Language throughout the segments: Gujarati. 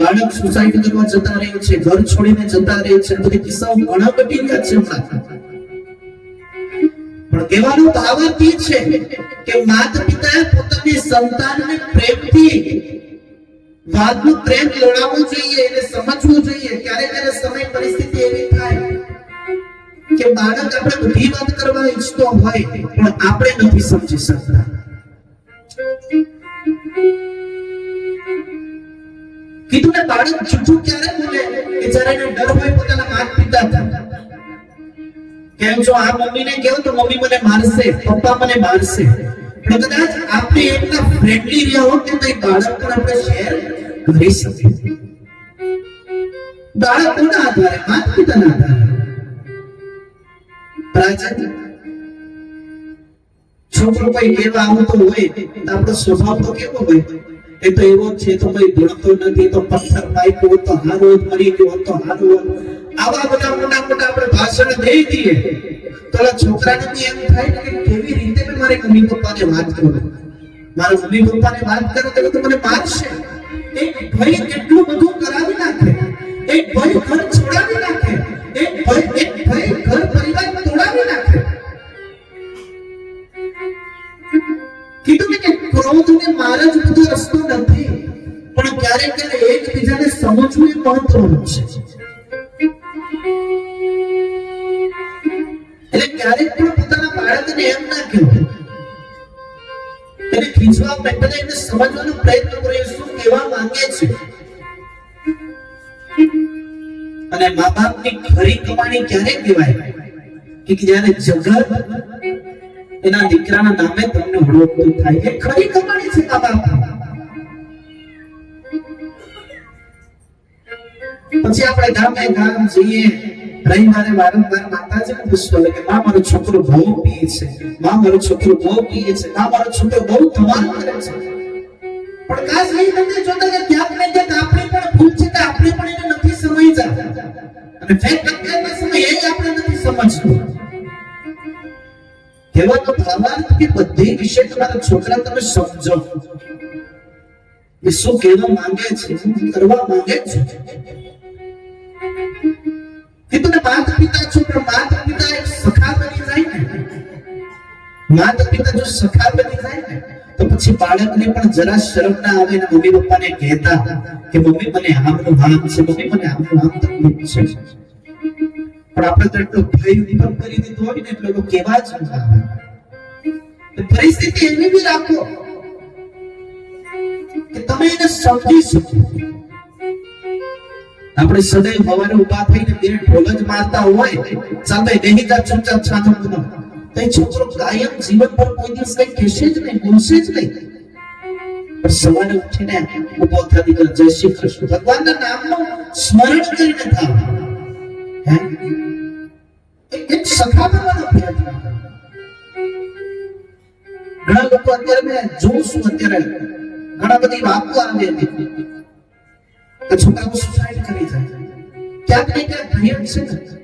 બાળક સુસાઇડ કરવા જતા રહે છે, ઘર છોડીને જતા રહે છે બધી કિસ્સાઓ ઘણા ઘટી છે પણ કહેવાનો ભાવ એ છે કે માતા પિતાએ પોતાની સંતાનને પ્રેમથી વાતનો પ્રેમ લડાવવો જોઈએ એને સમજવું જોઈએ. ક્યારે ક્યારે સમય પરિસ્થિતિ એવી થાય કે બાળક આપણે બધી વાત કરવા ઈચ્છતો હોય, પણ આપણે નથી સમજી શકતા. કીધું ને બાળક જૂઠું ક્યારે બોલે? કે જ્યારે એને ડર હોય પોતાના માતા પિતા કેમ છો? આ મમ્મીને કેવું તો મમ્મી મને મારશે, પપ્પા મને મારશે. પણ કદાચ આપણે એટલા ફ્રેન્ડલી રહ્યા હોત કે તો એ બાળક પણ આપણે શેર કરી શકીએ બાળક કોના આધારે માતા પિતાના આધારે પ્રાચીન છોકરો કોઈ કેવા આવતો હોય તો આપણો સ્વભાવ તો કેવો હોય એ તો એવો જ છે તો કોઈ ભણતો નથી તો પથ્થર પાઇપો તો હારો જ મરી ગયો તો હારો જ. આવા બધા મોટા મોટા આપણે ભાષણ દઈ દઈએ તો ઓલા છોકરાને બી એમ થાય ને કે કેવી રીતે મેં મારે મમ્મી પપ્પાને વાત કરું મારા મમ્મી પપ્પાને વાત કરું તો એ તો મને મારશે એક ભાઈ કેટલું બધું કરાવી નાખે. એક ભાઈ ઘર છોડાવી નાખે. એક ભાઈ એક ભાઈ ઘર પરિવાર તોડાવી નાખે. કીધું કે ક્રોધ ને માર જ બધો રસ્તો નથી, પણ ક્યારેક ક્યારે એકબીજાને સમજવું એ મહત્વનું છે. એટલે ક્યારેક પણ પોતાના બાળકને એમ ના કહેવું એને ખીચવા પહેલા એને સમજવાનો પ્રયત્ન કરો કહેવા માંગે છે. અને મા બાપની ખરી કમાણી ક્યારે કહેવાય? કે જ્યારે જગત એના દીકરાના નામે તમને ઓળખતું થાય. એ ખરી કમાણી છે મા બાપ પછી આપણે ગામે ગામ જઈએ. રવિવારે વારંવાર માતાજીને પૂછવા કે, મા, મારો છોકરો બહુ પીએ છે. મા, મારો છોકરો બહુ પીએ છે. મા, મારો છોકરો બહુ ધમાલ કરે છે. પણ ખાસ જોતા કે ક્યાંક ને ક્યાંક આપણી પણ ભૂલ છે કે આપણે પણ એને નથી સમજતા. અને જે અત્યારના સમય એ આપણે નથી સમજતું. કહેવાનો ભાવાર્થ કે બધી વિશે તમારા છોકરા તમે સમજો. એ શું કહેવા માંગે છે? કરવા માંગે છે? એ તમે માતા પિતા છો, પણ માતા પિતા એક સખા બની જાય ને. માતા પિતા જો સખા બની જાય ને તો પછી બાળકને પણ જરા શરમ ના આવે ને મમ્મી પપ્પાને કહેતા કે મમ્મી, મને આમનું આમ છે, મમ્મી, મને આમનું આમ તકલીફ છે. પણ આપણે તો એટલો ભય ઉત્પન્ન કરી દીધો હોય ને, એટલો કેવા જ પરિસ્થિતિ એવી બી રાખો કે તમે એને સમજી શકો. આપણે સદૈવ સવારે ઊભા થઈને બે ઢોલ જ મારતા હોય, ચાલ ભાઈ, બેહી ચૂપચાપ છાનો મુનો તો એ છોકરો કાયમ જીવન પર કોઈ દિવસ કઈ કહેશે જ નહીં બોલશે જ નહીં પણ સવારે ઉઠીને ઊભો થતી કરે જય શ્રી કૃષ્ણ ભગવાનના નામનું સ્મરણ કરીને થાવ હે એક એક સખા બનવાનો પ્રયત્ન કરો. ઘણા લોકો અત્યારે મેં જોઉં છું અત્યારે ઘણા બધી વાતો આવે હતી કે છોકરાઓ સુસાઇડ કરી જાય ક્યાંક ને ક્યાંક ભય છે ને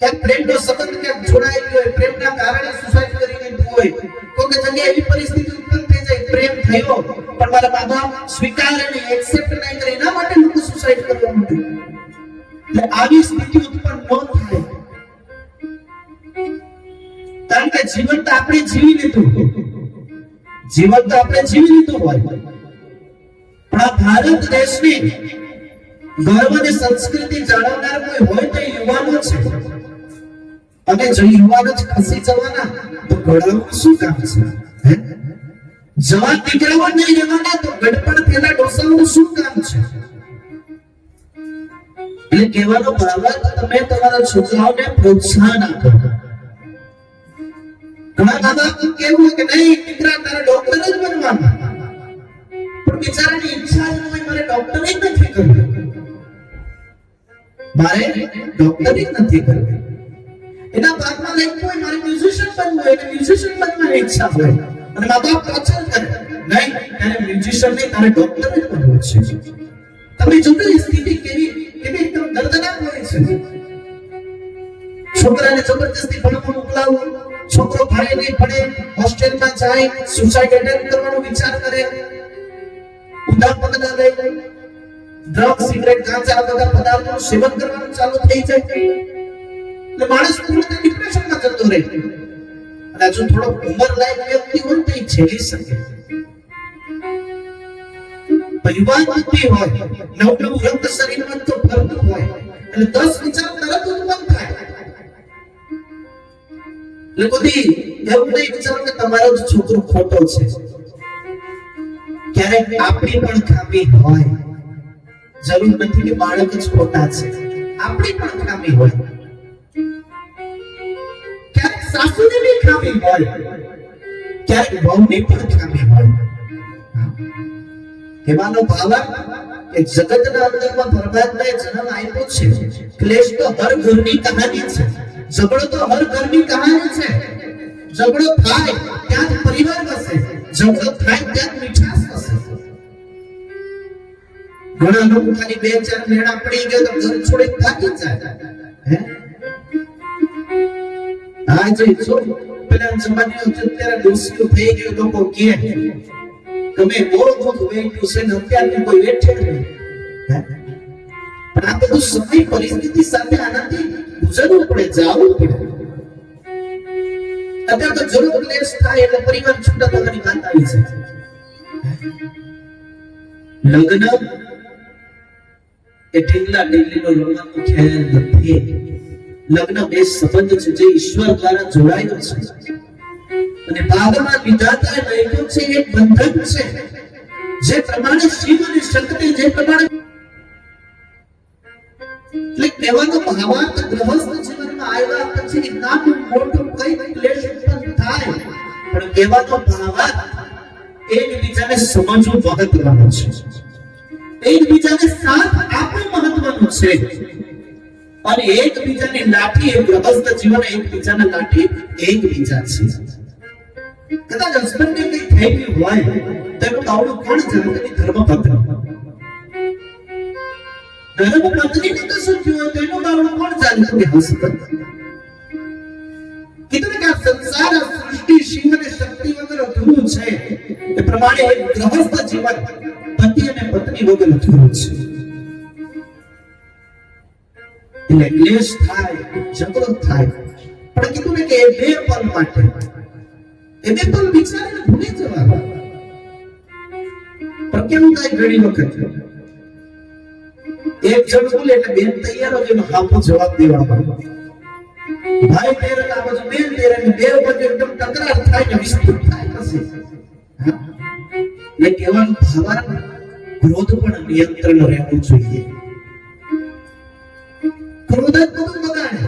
ક્યાંક પ્રેમનો સંબંધ કે જોડાયેલો હોય, પ્રેમના કારણે સુસાઇડ કરી લીધું હોય કોઈ જગ્યાએ એવી પરિસ્થિતિ ઉત્પન્ન થઈ જાય, પ્રેમ થયો, પણ મારા મા બાપ સ્વીકારે એક્સેપ્ટ નહીં કરે, એના માટે લોકો સુસાઇડ કરવા માંડે. એટલે આવી સ્થિતિ ઉત્પન્ન ન થાય. કારણ કે જીવન તો આપણે જીવી લીધું. જીવન તો આપણે જીવી લીધું હોય. પણ આ ભારત દેશની ગર્વ અને સંસ્કૃતિ જાળવનાર કોઈ હોય તો યુવાનો છે. અને જો યુવાન જ ખસી જવાના. તો ઘોડાઓનું શું કામ છે? જવાન દીકરાઓ નહીં જવાના તો ગડપણ પેલા ડોસાઓનું શું કામ છે? એટલે કહેવાનો ભાવ તમે તમારા છોકરાઓને પ્રોત્સાહન આપો. ઘણા દાદા કેવું કે નહીં, દીકરા તારે ડોક્ટર જ બનવાના. પણ બિચારાની ઈચ્છા જ હોય, મારે ડોક્ટર જ નથી કરવું. મારે ડોક્ટર જ નથી કરવું. એના ભાગમાં લખ્યું હોય મારે મ્યુઝિશિયન બનવું હોય મ્યુઝિશિયન બનવાની ઈચ્છા હોય. અને મા બાપ પાછળ કરે. નહીં તારે મ્યુઝિશિયન નહીં તારે ડોક્ટર જ બનવું છે. તમે એ સ્થિતિ કેવી કેવી એકદમ દર્દનાક હોય છે. છોકરાને જબરજસ્તી ભણવા મોકલાવો. છોકરો ભણે નહીં ભણે, હોસ્ટેલમાં જાય સુસાઇડ એટેમ્પ કરવાનો વિચાર કરે. ઉદાર પગલા લઈ ડ્રગ સિગરેટ ગાંજા બધા પદાર્થોનું સેવન કરવાનું ચાલુ થઈ જાય. એટલે માણસ પૂર્ણ ડિપ્રેશનમાં જતો રહે. અને હજુ થોડો ઉંમર લાયક વ્યક્તિ હોય તો એ ઝેલી શકે. પરિવાર બુદ્ધિ હોય નવ નવ રક્ત શરીરમાં તો ફરતું હોય એટલે દસ વિચાર તરત ઉત્પન્ન થાય. એટલે બધી એવું નહીં વિચારો કે તમારો જ છોકરો ખોટો છે. ક્યારેક આપણી પણ ખામી હોય. જરૂર નથી કે બાળક જ ખોટા છે. આપણી પણ ખામી હોય. સાસુની બી ખામી હોય. ક્યારેક વહુની પણ ખામી હોય. એમાંનો ભાવ કે જગતના અંદરમાં પરમાત્માએ જન્મ આપ્યો છે. ક્લેશ તો હર ઘરની કહાની છે. ઝઘડો તો હર ઘરની કહાની છે. ઝઘડો થાય ત્યાં પરિવાર વસે. ઝઘડો થાય ત્યાં જ મીઠાશ વસે. ઘણા લોકો ખાલી બે ચાર મેળા પડી ગયો તો ઘર છોડી ભાગી જાય. હે? હા જો પેલા જમાની અત્યારે દોષીઓ થઈ ગયો લોકો કે તમે બહુ દુઃખ વેઠ્યું છે ને અત્યારે કોઈ વેઠે નહીં? પણ આ સમય પરિસ્થિતિ સાથે આનાથી ગુજરવું પડે, જાવું પડે. અત્યારે તો જરૂર ક્લેશ થાય એટલે પરિવાર છૂટા થવાની વાત આવી છે. લગ્ન એ ઢીંગલા ઢીંગલીનો લગ્ન ખેલ નથી. લગ્ન બે સંબંધ છે જે ઈશ્વર દ્વારા જોડાયો છે. અને ભાગમાં વિધાતાએ લખ્યું છે એ બંધન છે. જે પ્રમાણે શિવ અને શક્તિ જે પ્રમાણે એટલે કહેવાનો ભાવાર્થ ગ્રહસ્થ જીવનમાં આવ્યા પછી નાનું મોટું કઈ ક્લેશ ઉત્પન્ન થાય, પણ કહેવાનો ભાવાર્થ એકબીજાને સમજવું મહત્વનું છે. એકબીજાને સાથ આપવું મહત્વનું છે. અને એકબીજાની લાઠી એ ગ્રહસ્થ જીવન એકબીજાના લાઠી એકબીજા છે. કદાચ હસબન્ડ ને કઈ થઈ ગયું હોય, તો એનું તાવડું કોણ જાણે તેની ધર્મપત્ની ધર્મપત્ની ને કશું થયું હોય તો એનું તાવડું કોણ જાણે કે હસબન્ડ? કીધું કે સંસાર સૃષ્ટિ, શિવ અને શક્તિ વગર અધૂરું છે. એ પ્રમાણે એક ગૃહસ્થ જીવન, પતિ અને પત્ની વગર અધૂરું છે. એટલે ક્લેશ થાય ઝઘડો થાય. પણ કીધું ને કે એ બે પલ માટે. એ બે પલ વિચારીને ભૂલી જવા પણ ઘણી વખત? એક જણ બોલે એટલે બેન તૈયાર હોય એનો હાફો જવાબ દેવાનો. ભાઈ તેર આ બાજુ બેન તેર ને બે બાજુ એકદમ તકરાર થાય ને વિસ્તૃત થાય પછી? એટલે કહેવાનું ભાવાર્થ ક્રોધ પણ નિયંત્રણ રહેવું જોઈએ. ક્રોધ જ બધું બગાડે.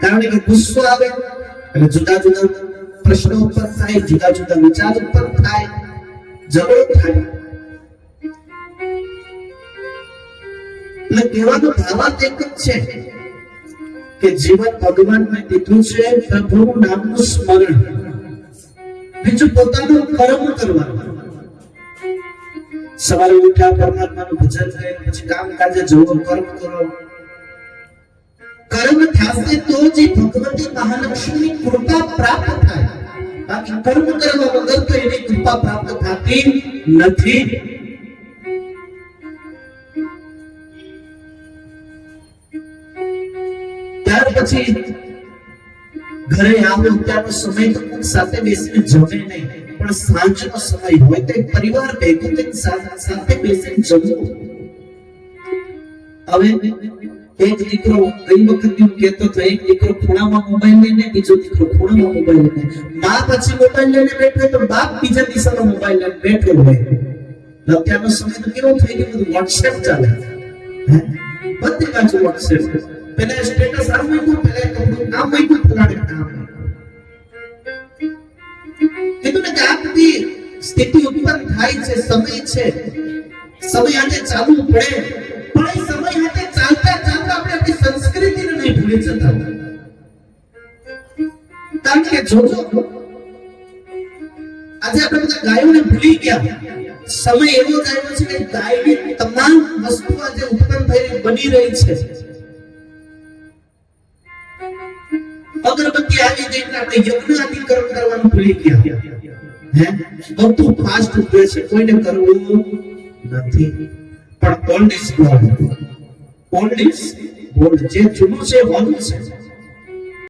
કારણ કે ગુસ્સો આવે એટલે જુદા જુદા પ્રશ્નો ઉપર થાય, જુદા જુદા વિચાર ઉપર થાય, ઝઘડો થાય. એટલે કહેવાનો ભાવાર્થ એક જ છે કે જીવન ભગવાનને દીધું છે, પ્રભુનું નામનું સ્મરણ. બીજું પોતાનું કર્મ કરવાનું. સવારે ઉઠ્યા પરમાત્માનું ભજન કરે પછી કામ કાજે જવો કર્મ કરો. કર્મ થશે તો જ એ ભગવતી મહાલક્ષ્મીની કૃપા પ્રાપ્ત થાય. બાકી કર્મ કરવા વગર તો એની કૃપા પ્રાપ્ત થતી નથી. ત્યાર પછી ઘરે આવો, ત્યારનો સમય તો કોક સાથે બેસીને જમે નહીં. પણ સાંજનો સમય હોય તો પરિવાર ભેગું થઈને સાથે બેસીને જમવું. હવે એક દીકરો કઈ વખત હું કહેતો હતો, એક દીકરો ખૂણામાં મોબાઈલ લઈને, બીજો દીકરો ખૂણામાં મોબાઈલ લઈને. મા પછી મોબાઈલ લઈને બેઠો તો બાપ બીજા દિશામાં મોબાઈલ લઈને બેઠો હોય. અત્યારનો સમય તો કેવો થઈ ગયો? બધું વોટ્સએપ ચાલે? બધી બાજુ વોટ્સએપ પેલા સ્ટેટસ આમ મૂક્યું પેલા આમ મૂક્યું પેલા આમ ને કે આ બધી સ્થિતિ ઉત્પન્ન થાય છે, સમય છે. સમય આજે ચાલવું પડે. પણ એ સમય સાથે ચાલતા ચાલતા આપણે આપણી સંસ્કૃતિને નહીં ભૂલી જતા. કારણ કે જોજો આજે આપણે બધા ગાયોને ભૂલી ગયા. સમય એવો જ આવ્યો છે કે ગાયની તમામ વસ્તુ આજે ઉત્પન્ન થઈ બની રહી છે. અગરબત્તી ગઈ એટલે આપણે યજ્ઞાધિકરણ કરવાનું ભૂલી ગયા. હે? બધું ફાસ્ટ થયું છે, કોઈને કરવું નથી. પણ old is gold old is gold જે જૂનું છે હોનું છે.